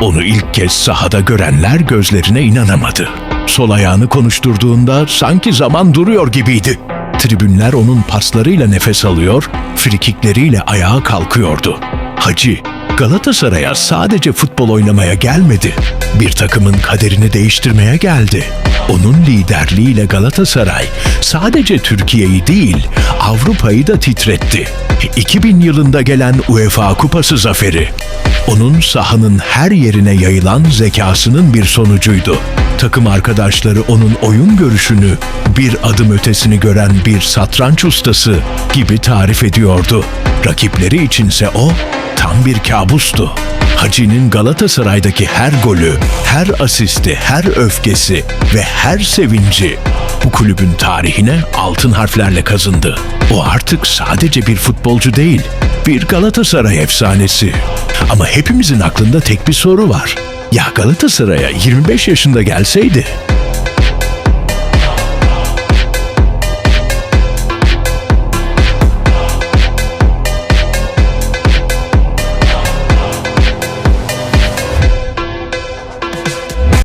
Onu ilk kez sahada görenler gözlerine inanamadı. Sol ayağını konuşturduğunda sanki zaman duruyor gibiydi. Tribünler onun paslarıyla nefes alıyor, frikikleriyle ayağa kalkıyordu. Hacı, Galatasaray'a sadece futbol oynamaya gelmedi. Bir takımın kaderini değiştirmeye geldi. Onun liderliğiyle Galatasaray sadece Türkiye'yi değil, Avrupa'yı da titretti. 2000 yılında gelen UEFA Kupası zaferi, onun sahanın her yerine yayılan zekasının bir sonucuydu. Takım arkadaşları onun oyun görüşünü bir adım ötesini gören bir satranç ustası gibi tarif ediyordu. Rakipleri içinse o tam bir kabustu. Hacı'nın Galatasaray'daki her golü, her asisti, her öfkesi ve her sevinci bu kulübün tarihine altın harflerle kazındı. O artık sadece bir futbolcu değil, bir Galatasaray efsanesi. Ama hepimizin aklında tek bir soru var. Ya Galatasaray'a 25 yaşında gelseydi